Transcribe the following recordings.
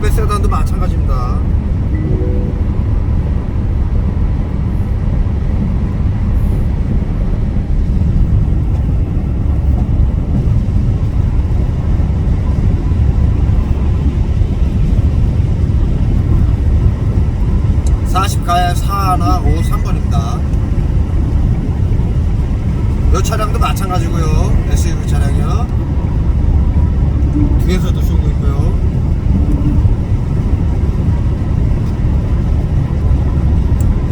앞에 세단도 마찬가지입니다. (40가에) 4153 3번입니다 이 차량도 마찬가지고요 SUV 차량이요 뒤에서도 쏘고 있고요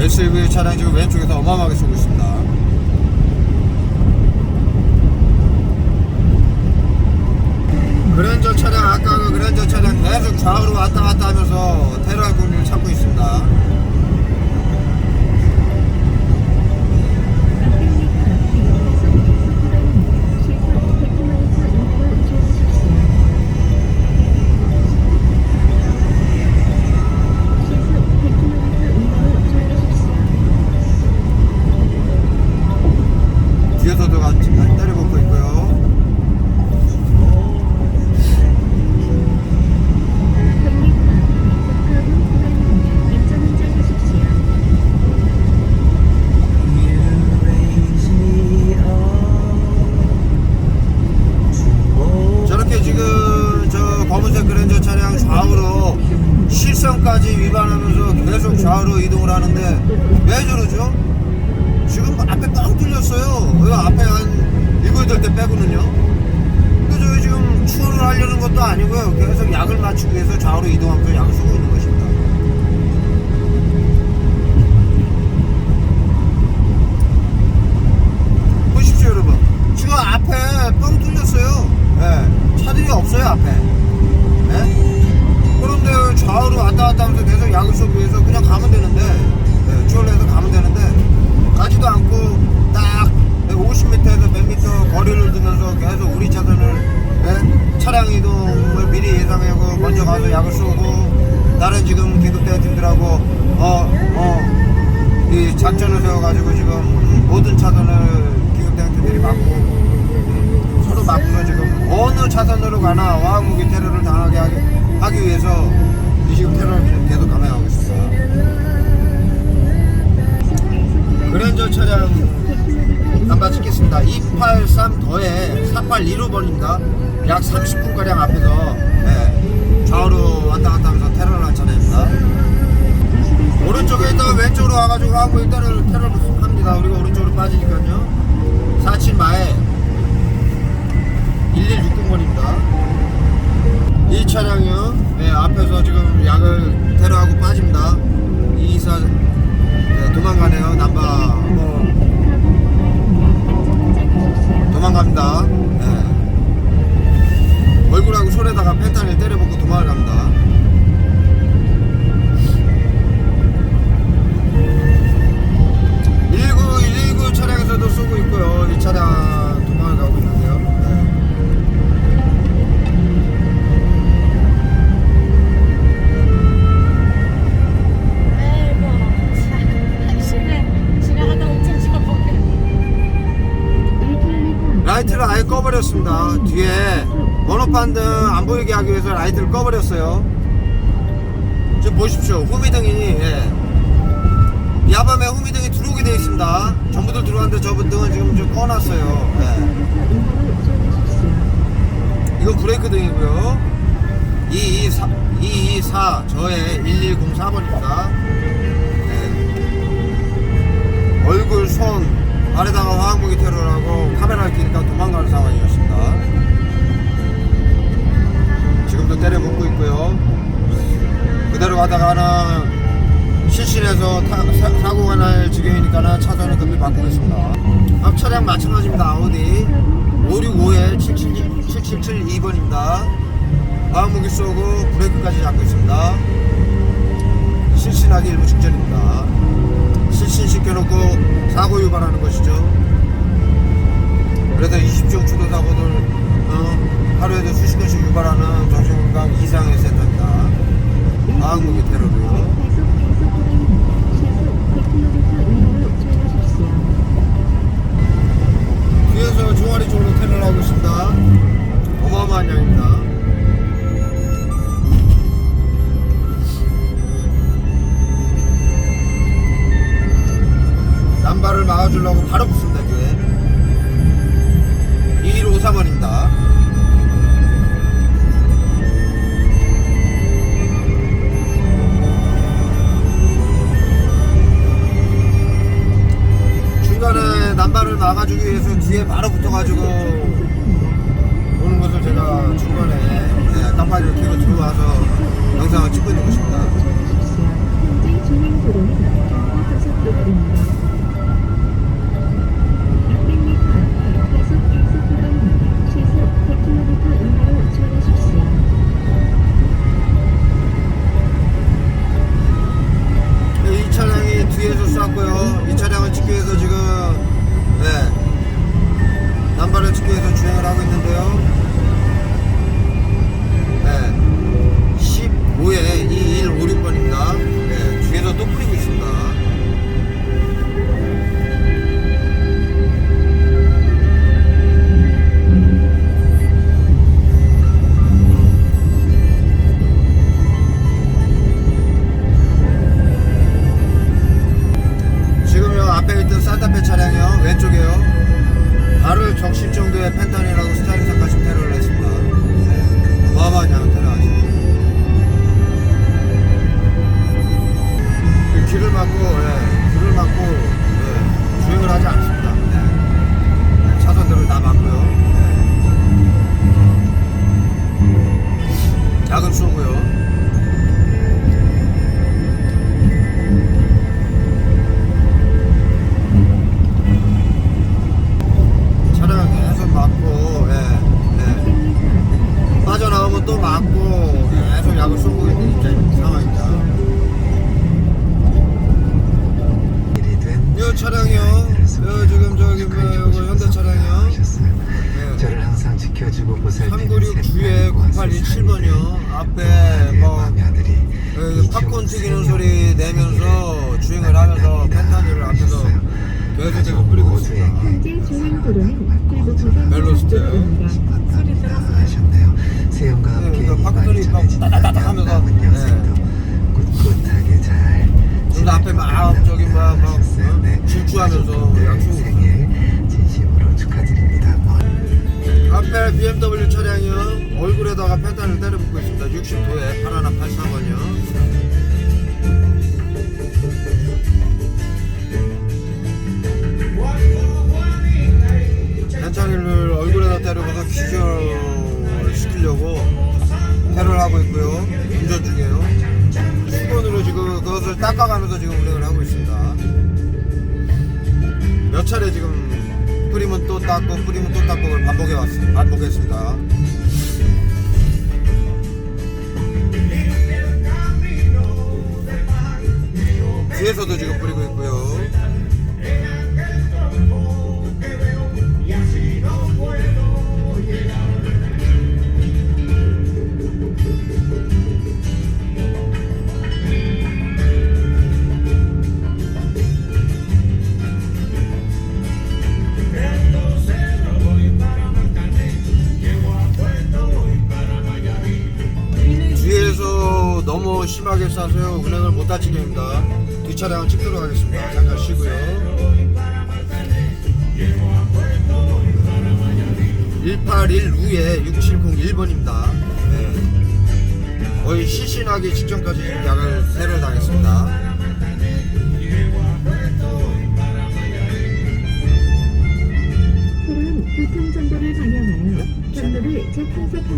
SUV 차량 지금 어마어마하게 대 빼고는요. 근데 저희 지금 추월을 하려는 것도 아니고요. 계속 약을 맞추기 위해서 좌우로 이동하면서 약을 쓰고 있는 것입니다. 보십시오, 여러분. 지금 앞에 뻥 뚫렸어요. 예, 차들이 없어요, 앞에. 예? 그런데 좌우로 왔다 갔다 하면서 계속 약을 쏘기 위해서 그냥 가면 되는데, 예, 추월해서 가면 되는데, 가지도 않고 딱 50m에서 100m 거리를 두면서 계속 우리 차선을 예? 차량 이동을 미리 예상하고 먼저 가서 약을 쏘고 다른 지금 기급대 팀들하고 어, 어, 이 작전을 세워가지고 지금 모든 차선을 기급대 팀들이 막고 음, 서로 막고서 지금 어느 차선으로 가나 화학무기 테러를 당하게 하기, 하기 위해서 이 지금 테러를 계속 감행하고 있습니다. 그랜저 차량 한번 찍겠습니다. 283 더해 4815번입니다. 약 30분가량 앞에서 예, 좌우로 왔다 갔다 하면서 테러를 한 차량입니다. 오른쪽에 있다가 왼쪽으로 와가지고 하고 일단은 테러를 합니다. 우리가 오른쪽으로 빠지니까요. 47 마에 1160번입니다. 이 차량이요. 예, 앞에서 지금 약을 테러하고 빠집니다. 이사 예, 도망가네요. 남바 뭐 도망갑니다. 예. 얼굴하고 손에다가 펜탄을 때려먹고 도망을 갑니다. 번호판 등 안 보이게 하기 위해서 라이트를 꺼버렸어요. 지금 보십시오. 후미등이 예. 야밤에 후미등이 들어오게 되어 있습니다. 전부들 들어왔는데 저 등은 지금 좀 꺼놨어요. 예. 이건 브레이크 등이고요. 224, 224 저의 1104번입니다. 예. 얼굴, 손, 발에다가 화학무기 테러를 하고 카메라를 끼니까 도망가는 상황이었습니다. 지금도 때려 먹고 있고요. 그대로 가다가는 실신해서 타- 사, 사고가 날 지경이니까 차선을 급히 바꾸겠습니다. 앞 차량 마찬가지입니다. 아우디 565에 7772번입니다. 화학무기 쏘고 브레이크까지 잡고 있습니다. 실신하기 일부 직전입니다. 실신 시켜놓고 사고 유발하는 것이죠. 그래서 20종 추도 사고들 어, 하루에도 수십 건씩 유발하는 정신건강 이상의 센터입니다. 한국의 테러고요. 뒤에서 종아리 쪽으로 테러를 하고 있습니다. 어마어마한 양입니다. 남발을 막아주려고 바로 어? 네. 생일 진심으로 축하드립니다. 뭐. 앞에 BMW 차량이요. 얼굴에다가 펜타닐 때려붙고 있습니다. 60도에 파라나 84번이요. 펜타닐을 얼굴에다 때려박아 기절을 시키려고 테러를 하고 있고요. 운전 중이에요. 수건으로 지금 그것을 닦아가면서 지금 운행을 하고. 몇 차례 지금 뿌리면 또 닦고 뿌리면 또 닦고 를 반복해 왔습니다. 반복했습니다. 뒤에서도 지금 뿌리고 있고요. 뒤에서 너무 심하게 쏴서요 운행을 못할 지경입니다. 뒷차량을 찍도록 하겠습니다. 잠깐 쉬고요. 1812에 6701번입니다. 네. 거의 시신하기 직전까지 약을 세를 당했습니다. 새로운 교통정보를 반영하여 경로를 재탐색합니다.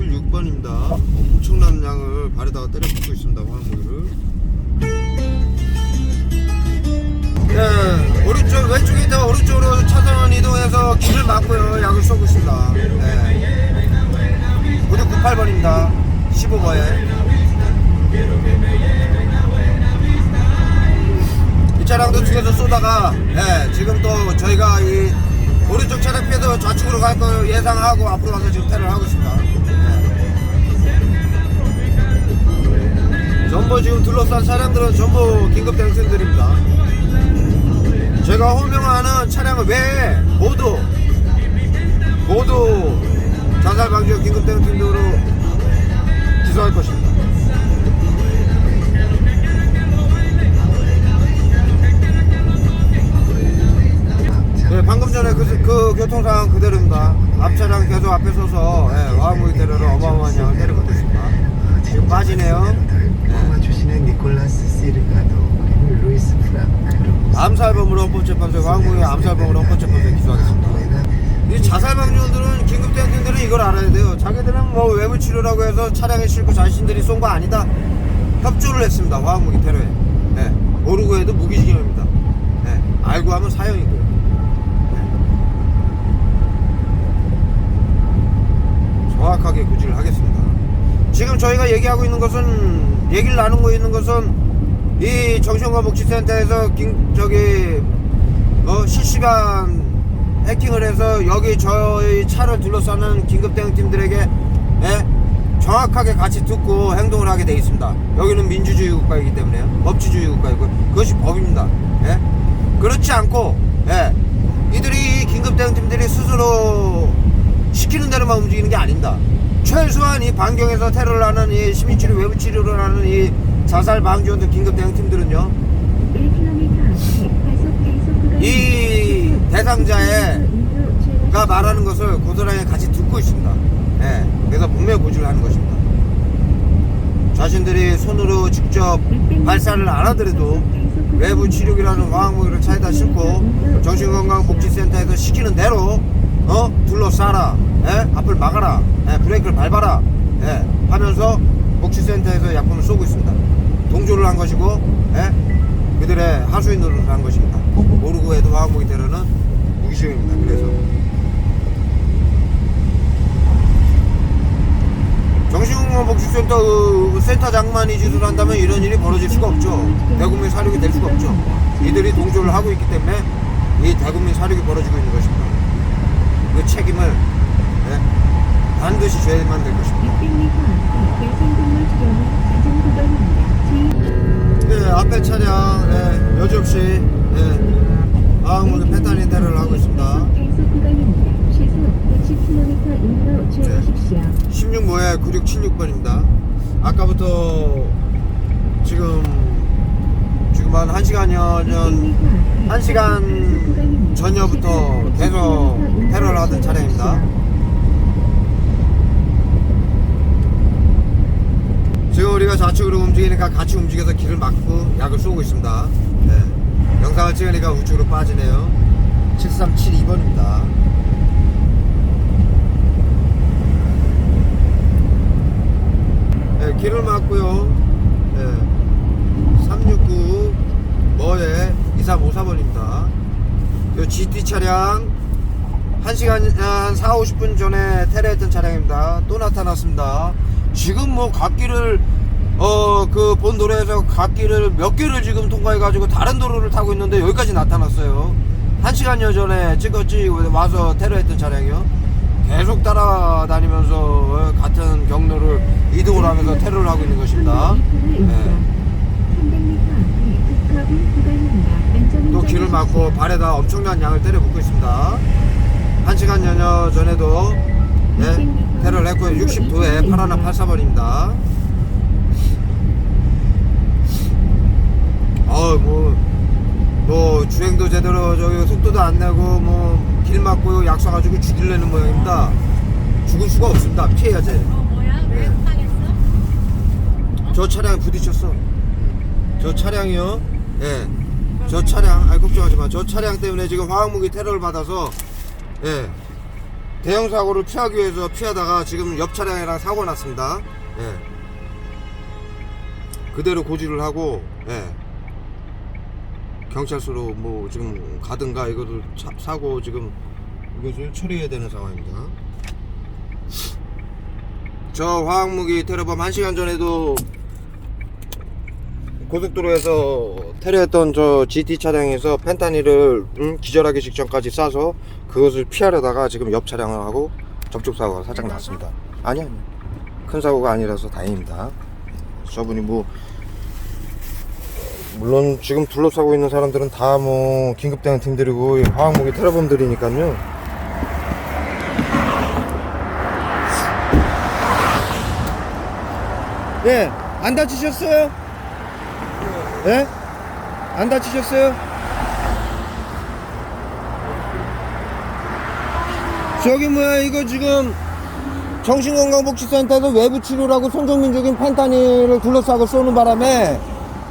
9676번입니다. 엄청난 양을 발에다가 때려붙고 있습니다. 화물을. 네, 오른쪽 왼쪽에 있다가 오른쪽으로 차선 이동해서 길을 막고요. 약을 쏘고 있습니다. 네. 9698번입니다. 15번에. 이 차량도 뒤에서 쏘다가 예, 지금 또 저희가 이 오른쪽 차량 피해서 좌측으로 갈 걸 예상하고 앞으로 가서 지금 테러를 하고 있습니다. 전부 지금 둘러싼 차량들은 전부 긴급 대응선들입니다. 제가 호명하는 차량을 왜 모두 모두 자살 방지 긴급 대응팀으로 기소할 것입니다. 네, 방금 전에 그, 그 교통 상황 그대로입니다. 앞 차량 계속 앞에 서서 예, 와무이 테러를 어마어마한 양을 때리고 있습니다. 지금 빠지네요. 니콜라스 시르가도 그리고 루이스 프랑크 암살 암살범으로 헌법재판소에 황무의 암살범으로 헌법재판소에 기소하겠습니다. 이 자살 방지원들은 긴급 대응팀들은 이걸 알아야 돼요. 자기들은 뭐 외부 치료라고 해서 차량에 싣고 자신들이 쏜 거 아니다. 협조를 했습니다. 화학무기 테러에. 예. 모르고 해도 무기징역입니다. 예. 알고 하면 사형이고요. 예. 정확하게 고지를 하겠습니다. 지금 저희가 얘기하고 있는 것은 얘기를 나누고 있는 것은 이 정신건복지센터에서 긴, 저기 어, 실시간 해킹을 해서 여기 저희 차를 둘러싸는 긴급 대응팀들에게 예? 정확하게 같이 듣고 행동을 하게 돼 있습니다. 여기는 민주주의 국가이기 때문에요. 법치주의 국가이고 그것이 법입니다. 예? 그렇지 않고 예? 이들이 긴급 대응팀들이 스스로 시키는 대로만 움직이는 게 아닙니다. 최소한 이 반경에서 테러를 하는 이 시민치료 외부 치료를 하는 이 자살 방지원들 긴급 대응팀들은요 1km 과속 단속 구간 이 대상자의 가 말하는 것을 고스란히 같이 듣고 있습니다. 예, 그래서 분명히 고지를 하는 것입니다. 자신들이 손으로 직접 발사를 안 하더라도 외부 치료기라는 화학무기를 차에다 싣고 정신건강복지센터에서 시키는 대로 어 둘러싸라, 예? 앞을 막아라, 예? 브레이크를 밟아라, 예? 하면서 복지센터에서 약품을 쏘고 있습니다. 동조를 한 것이고, 예? 그들의 하수인 노릇을 한 것입니다. 모르고 해도 화학무기 테러는 무기징역입니다. 그래서. 정신건강복지센터 그 센터장만이 짓을 한다면 이런 일이 벌어질 수가 없죠. 대국민 사륙이 될 수가 없죠. 이들이 동조를 하고 있기 때문에 이 대국민 사륙이 벌어지고 있는 것입니다. 그 책임을 예, 반드시 져야만 될 것입니다. 600m 앞 야생동물 주변은 안전구간입니다. 주의 네, 앞에 차량 예, 여지 없이 예, 화학무기 페타닌 테러를 하고 있습니다. 단속 구간입니다. 시속 60km 이내로 주행하십시오. 16모에 9676번입니다. 아까부터 지금 지금 한 1시간여 전 1시간 전여부터 계속 테러를 하던 차량입니다. 우리가 좌측으로 움직이니까 같이 움직여서 길을 막고 약을 쏘고 있습니다. 네. 영상을 찍으니까 우측으로 빠지네요. 7372번입니다. 네, 길을 막고요. 네. 369 머에 2354번입니다. 요 GT 차량 1시간 한 4, 50분 전에 테러했던 차량입니다. 또 나타났습니다. 지금 뭐 갓길을 어 그 본 도로에서 갓길을 몇 개를 지금 통과해 가지고 다른 도로를 타고 있는데 여기까지 나타났어요. 1시간여 전에 찍었지 와서 테러했던 차량이요. 계속 따라다니면서 어, 같은 경로를 이동을 하면서 테러를 하고 있는 것입니다. 네. 300m 앞에 급가분 구간입니다. 또 길을 막고 발에다 엄청난 양을 때려 붓고 있습니다. 한 시간 여녀 전에도 네, 테러를 했고요. 60도에 81 84번입니다. 어, 뭐, 뭐, 주행도 제대로 저기 속도도 안 내고 뭐 길 막고 약 쏴가지고 죽이려는 모양입니다. 죽을 수가 없습니다. 피해야지. 뭐야? 왜 네. 당했어? 저 차량에 부딪혔어. 저 차량이요. 예. 저 차량, 아 걱정하지 마. 저 차량 때문에 지금 화학무기 테러를 받아서 예. 대형 사고를 피하기 위해서 피하다가 지금 옆 차량이랑 사고 났습니다. 예. 그대로 고지를 하고 예. 경찰서로 뭐 지금 가든가 차- 사고 지금 이것을 처리해야 되는 상황입니다. 저 화학무기 테러범 1시간 전에도 고속도로에서 테러했던 저 GT 차량에서 펜타닐을 음, 기절하기 직전까지 쏴서 그것을 피하려다가 지금 옆 차량하고 접촉 사고가 살짝 났습니다. 아니 아니 큰 사고가 아니라서 다행입니다. 저분이 뭐 물론 지금 둘러싸고 있는 사람들은 다 뭐 긴급 대응 팀들이고 이 화학무기 테러범들이니까요. 예, 안 다치셨어요? 예? 안 다치셨어요? 저기 뭐야 이거 지금 정신건강복지센터에서 외부 치료라고 손정민적인 펜타닐을 둘러싸고 쏘는 바람에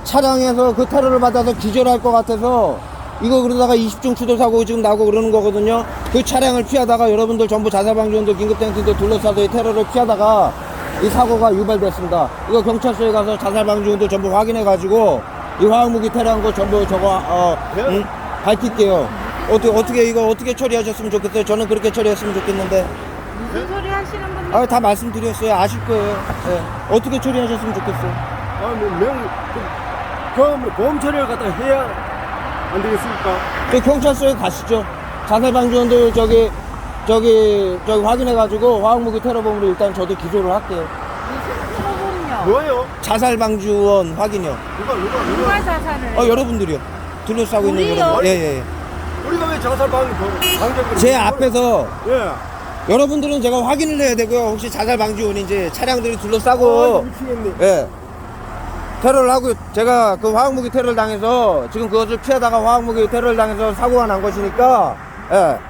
차량에서 그 테러를 받아서 기절할 것 같아서 이거 그러다가 20중 추돌 사고 지금 나고 그러는 거거든요. 그 차량을 피하다가 여러분들 전부 자살방지원도 긴급탱크도 둘러싸서 이 테러를 피하다가 이 사고가 유발됐습니다. 이거 경찰서에 가서 자살방지원도 전부 확인해가지고 이 화학무기 테러한 거 전부 저거 어, 응? 밝힐게요. 어떻게 어떻게 이거 어떻게 처리하셨으면 좋겠어요. 저는 그렇게 처리했으면 좋겠는데. 무슨 소리 하시는 분들 아 다 말씀드렸어요. 아실 거예요. 예. 어떻게 처리하셨으면 좋겠어요. 아뭐 명, 그, 보험 처리를 갖다 해야 안 되겠습니까? 저 경찰서에 가시죠. 자살 방지원들 저기 저기 저기 확인해 가지고 화학무기 테러범으로 일단 저도 기소를 할게요. 뭐예요? 자살 방지원 확인요. 누가 누가 누가? 누가 자살을 어 여러분들이요. 둘러싸고 있는 우리요? 여러분. 예예. 예. 우리가 왜 자살 방 방정을? 제 앞에서 예. 여러분들은 제가 확인을 해야 되고요. 혹시 자살 방지원인지 차량들이 아, 둘러싸고 미치겠네. 예. 테러를 하고 제가 그 화학무기 테러를 당해서 지금 그것을 피하다가 화학무기 테러를 당해서 사고가 난 것이니까 예.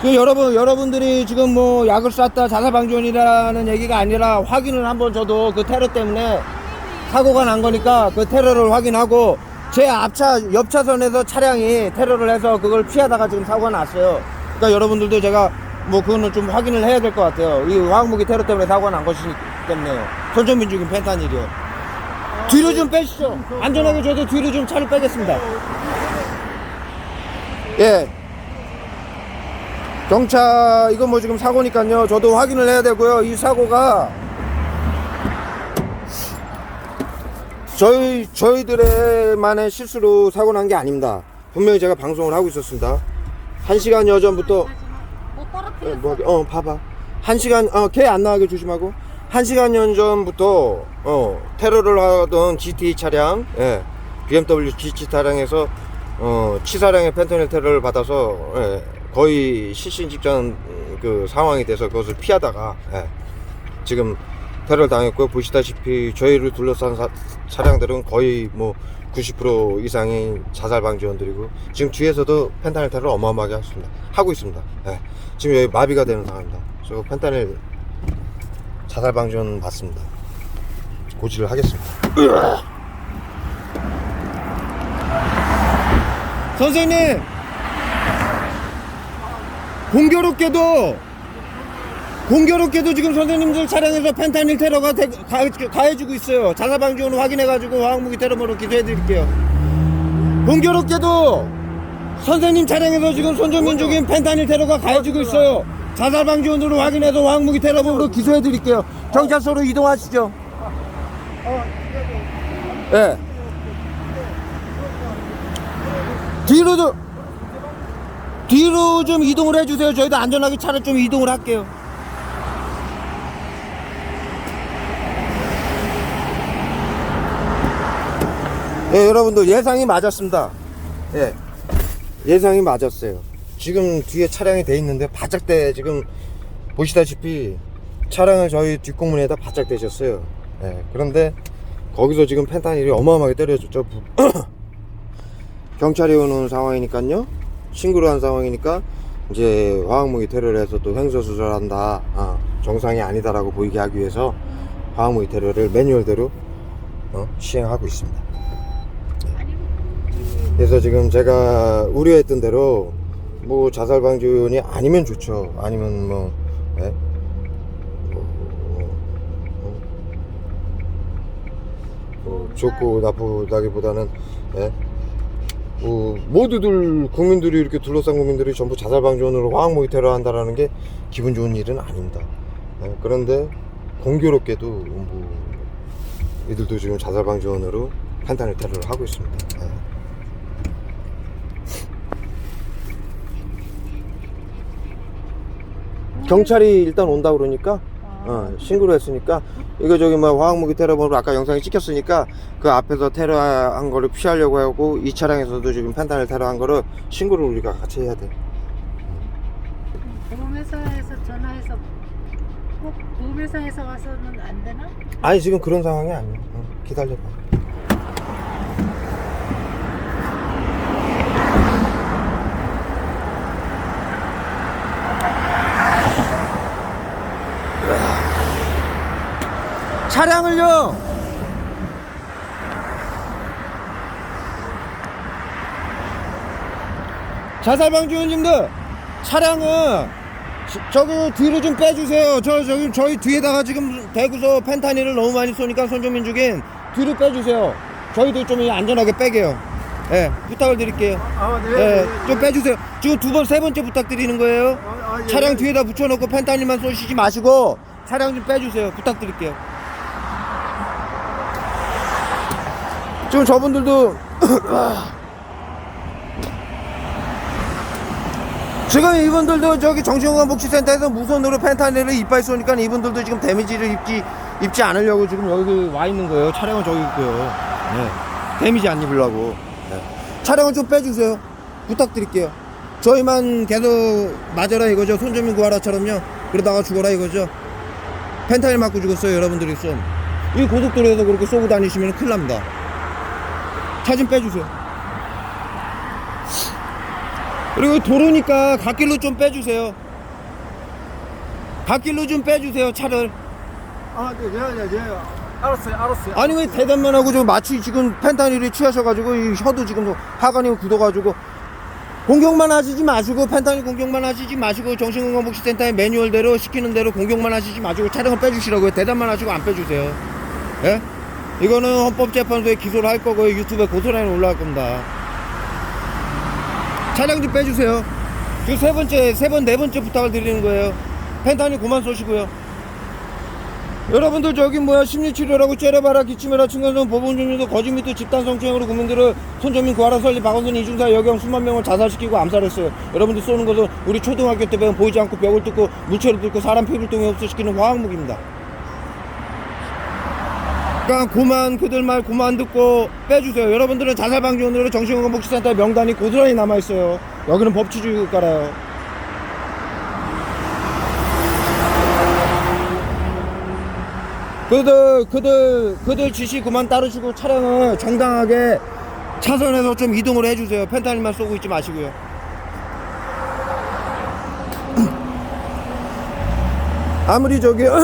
지금 여러분 여러분들이 지금 뭐 약을 쐈다 자살 방지원이라는 얘기가 아니라 확인을 한번 저도 그 테러 때문에 사고가 난 거니까 그 테러를 확인하고 제 앞차 옆 차선에서 차량이 테러를 해서 그걸 피하다가 지금 사고가 났어요. 그러니까 여러분들도 제가 뭐 그거는 좀 확인을 해야 될 것 같아요. 이 화학무기 테러 때문에 사고가 난 것이기 때문에요. 손정민 죽인 펜타닐이요. 뒤로 좀 빼시죠. 안전하게 저도 뒤로 좀 차를 빼겠습니다. 예. 경찰 이거 뭐 지금 사고니까요. 저도 확인을 해야 되고요. 이 사고가 저희 저희들의만의 실수로 사고 난 게 아닙니다. 분명히 제가 방송을 하고 있었습니다. 한 시간여 전부터 못 어, 떨어뜨렸어 뭐, 어 봐봐. 한 시간 어개 안 나가게 조심하고 한 시간 여 전부터 어 테러를 하던 GT 차량, 예, BMW GT 차량에서 어 치사량의 펜타닐 테러를 받아서 예, 거의 실신 직전 그 상황이 돼서 그것을 피하다가 예, 지금 테러를 당했고 보시다시피 저희를 둘러싼 사- 차량들은 거의 뭐 90% 이상이 자살 방지원들이고 지금 뒤에서도 펜타닐 테러를 어마어마하게 했습니다. 하고 있습니다. 예. 지금 여기 마비가 되는 상황입니다. 저 펜타닐 자살 방지원 맞습니다. 고지를 하겠습니다. 선생님 공교롭게도 공교롭게도 지금 선생님들 차량에서 펜타닐 테러가 되- 가, 가해지고 있어요. 자살방지원 확인해가지고 화학무기 테러범으로 기소해드릴게요. 공교롭게도 선생님 차량에서 지금 손정민 중인 펜타닐 테러가 가해지고 있어요. 자살 방지원으로 확인해서 화학무기 테러범으로 기소해드릴게요. 경찰서로 이동하시죠. 예. 뒤로 좀 뒤로 좀 이동을 해주세요. 저희도 안전하게 차를 좀 이동을 할게요. 예, 여러분들 예상이 맞았습니다. 예, 예상이 맞았어요. 지금 뒤에 차량이 돼 있는데 바짝 대 지금 보시다시피 차량을 저희 뒷공문에다 바짝 대셨어요. 예, 그런데 거기서 지금 펜타닐이 어마어마하게 때려졌죠. 경찰이 오는 상황이니까요. 신고를 한 상황이니까 이제 화학무기 테러를 해서 또 횡설수설한다. 아, 정상이 아니다라고 보이게 하기 위해서 화학무기 테러를 매뉴얼대로 어, 시행하고 있습니다. 그래서 지금 제가 우려했던 대로 뭐 자살 방지원이 아니면 좋죠. 아니면 뭐, 뭐 좋고 나쁘다기보다는 예? 뭐 모두들 국민들이 이렇게 둘러싼 국민들이 전부 자살 방지원으로 화학무기 테러 한다라는 게 기분 좋은 일은 아닙니다. 예? 그런데 공교롭게도 뭐 이들도 지금 자살 방지원으로 판단을 테러를 하고 있습니다. 예. 경찰이 일단 온다 그러니까 어, 신고를 했으니까 이거 저기 뭐 화학무기 테러범으로 아까 영상에 찍혔으니까 그 앞에서 테러한 거를 피하려고 하고 이 차량에서도 지금 판단을 테러한 거를 신고를 우리가 같이 해야 돼. 보험회사에서 전화해서 꼭 보험회사에서 와서는 안 되나? 아니 지금 그런 상황이 아니야. 어, 기다려봐. 차량을요. 자살방지 원님들 차량은 저기 뒤로 좀 빼주세요. 저 저기 저희 뒤에다가 지금 대구서 펜타닐을 너무 많이 쏘니까 손정민 주긴 뒤로 빼주세요. 저희도 좀 안전하게 빼게요. 예, 네, 부탁을 드릴게요. 아, 아 네, 예, 네, 좀 빼주세요. 지금 두 번, 세 번째 부탁드리는 거예요. 아, 아, 예. 차량 예. 뒤에다 붙여놓고 펜타닐만 쏘시지 마시고 차량 좀 빼주세요. 부탁드릴게요. 지금 저분들도 지금 이분들도 저기 정신건강 복지센터에서 무선으로 펜타닐을 이빨 쏘니까 이분들도 지금 데미지를 입지 입지 않으려고 지금 여기 와 있는 거예요. 차량은 저기 있고요. 네. 데미지 안 입으려고. 네. 차량은 좀 빼주세요. 부탁드릴게요. 저희만 계속 맞아라 이거죠. 손정민 구하라처럼요. 그러다가 죽어라 이거죠. 펜타닐 맞고 죽었어요. 여러분들이 쏜. 이 고속도로에서 그렇게 쏘고 다니시면 큰일 납니다. 차좀 빼주세요. 그리고 도로니까 갓길로 좀 빼주세요. 갓길로 좀 빼주세요. 차를. 아, 네, 네, 네, 네. 알았어요, 알았어요. 아니 왜 대답만 하고 좀 마치 지금 펜타닐이 취하셔가지고 이 혀도 지금 하관이 굳어가지고 공격만 하시지 마시고 펜타닐 공격만 하시지 마시고 정신건강복지센터의 매뉴얼대로 시키는 대로 공격만 하시지 마시고 차량을 빼주시라고요 대답만 하시고 안 빼주세요 예? 이거는 헌법재판소에 기소를 할 거고요 유튜브에 고소란에 올라갈 겁니다. 차량 좀 빼주세요. 지금 세 번째 세 번 네 번째 부탁을 드리는 거예요. 펜타닐 그만 쏘시고요. 여러분들 저기 뭐야 심리치료라고 째려봐라 기침해라 층간소음 법원중에도 거짓 및 집단 성추행으로 국민들을 손정민 구하라 설리 박원순 이중사 여경 수만 명을 자살시키고 암살했어요. 여러분들 쏘는 것은 우리 초등학교 때 배운 보이지 않고 벽을 뚫고 물체를 뚫고 사람 피부를 통해 흡수시키는 화학무기입니다 그러니까 그만 그들 말 그만 듣고 빼주세요 여러분들은 자살방지원으로 정신건강복지센터 명단이 고스란히 남아 있어요 여기는 법치주의 국가라요 그들 그들 그들 지시 그만 따르시고 차량을 정당하게 차선에서 좀 이동을 해주세요. 펜타닐만 쏘고 있지 마시고요. 아무리 저기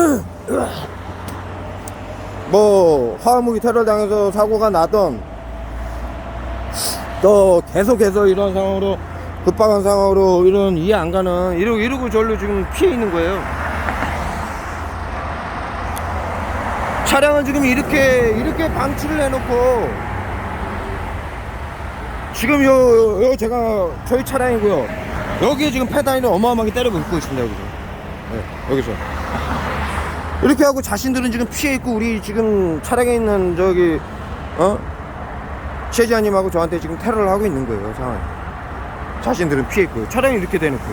뭐 화학무기 테러 당해서 사고가 나던 또 계속해서 이런 상황으로 급박한 상황으로 이런 이해 안 가는 이러고 이러고 절로 지금 피해 있는 거예요. 차량은 지금 이렇게 이렇게 방치를 해놓고 지금 요, 요 제가 저희 차량이고요. 여기에 지금 페다인을 어마어마하게 때려 붓고 있습니다 여기서. 네, 여기서 이렇게 하고 자신들은 지금 피해 있고 우리 지금 차량에 있는 저기 어 최지아님하고 저한테 지금 테러를 하고 있는 거예요 상황 자신들은 피해 있고 차량이 이렇게 대놓고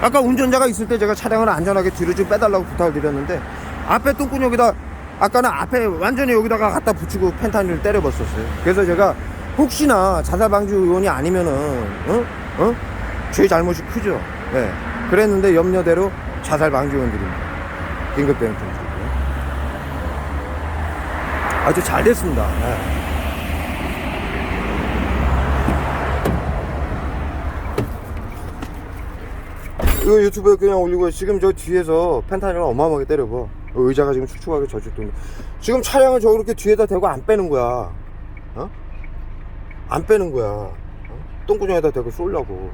아까 운전자가 있을 때 제가 차량을 안전하게 뒤로 좀 빼달라고 부탁을 드렸는데 앞에 똥구녕에다 아까는 앞에 완전히 여기다가 갖다 붙이고 펜타닐을 때려봤었어요. 그래서 제가 혹시나 자살 방지 의원이 아니면은 어? 어? 제 잘못이 크죠. 네. 그랬는데 염려대로 자살 방지 의원들입니다. 긴급대응 팀들이고요. 아주 잘 됐습니다. 네. 이거 유튜브에 그냥 올리고 지금 저 뒤에서 펜타닐을 어마어마하게 때려봐 의자가 지금 축축하게 젖었던데 지금 차량을 저렇게 뒤에다 대고 안 빼는 거야 어? 안 빼는 거야 어? 똥구녕에다 대고 그리고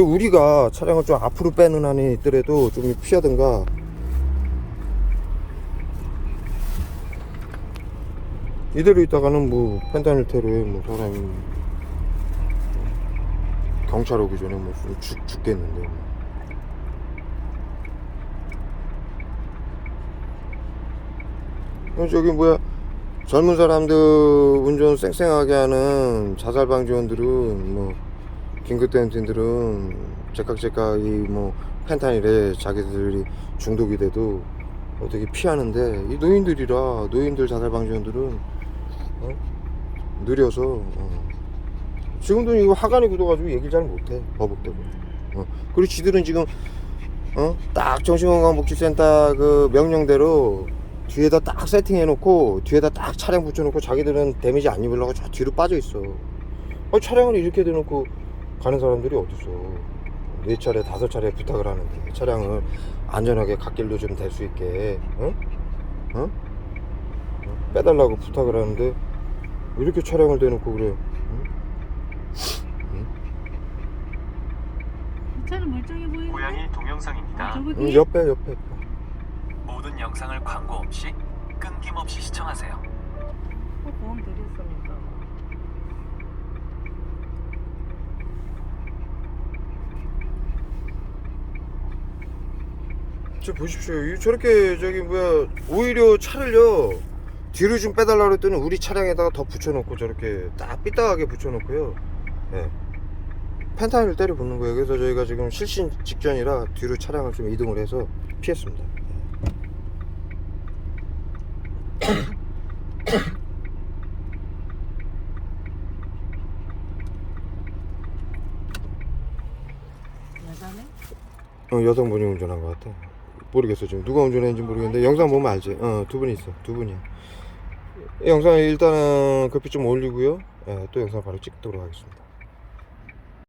우리가 차량을 좀 앞으로 빼는 한이 있더라도 좀 피하든가 이대로 있다가는 뭐 펜타닐 테러에 뭐 사람이 경찰 오기 전에 뭐 죽, 죽겠는데 뭐. 어, 저기 뭐야 젊은 사람들 운전 쌩쌩하게 하는 자살 방지원들은 뭐 긴급대응 팀들은 제깍제깍 이 뭐 펜타닐에 자기들이 중독이 돼도 어떻게 피하는데 이 노인들이라 노인들 자살 방지원들은 어? 느려서 어. 지금도 이거 하관이 굳어가지고 얘기를 잘 못해 버벅대고 어. 그리고 지들은 지금 어? 딱 정신건강복지센터 그 명령대로 뒤에다 딱 세팅해놓고 뒤에다 딱 차량 붙여놓고 자기들은 데미지 안 입으려고 저 뒤로 빠져 있어 아, 차량을 이렇게 대놓고 가는 사람들이 어딨어 네 차례 다섯 차례 부탁을 하는데 차량을 안전하게 갓길로 좀 될 수 있게 응? 응? 빼달라고 부탁을 하는데 이렇게 차량을 대놓고 그래 응? 응? 이 차는 멀쩡해 보이는데? 고양이 동영상입니다. 아, 저거 응, 옆에 옆에 모든 영상을 광고 없이 끊김없이 시청하세요. 저 보십시오 이 저렇게 저기 뭐야 오히려 차를요 뒤로 좀 빼달라 그랬더니 우리 차량에다가 더 붙여놓고 저렇게 딱 삐딱하게 붙여놓고요 예. 펜타일을 때려 붙는 거예요 그래서 저희가 지금 실신 직전이라 뒤로 차량을 좀 이동을 해서 피했습니다 여자네? 어, 여성분이 운전한 것 같아. 모르겠어 지금 누가 운전했는지 모르겠는데 영상 보면 알지. 어, 두 분이 있어, 두 분이야. 이 영상 일단은 급히 좀 올리고요. 예, 또 영상 바로 찍도록 하겠습니다.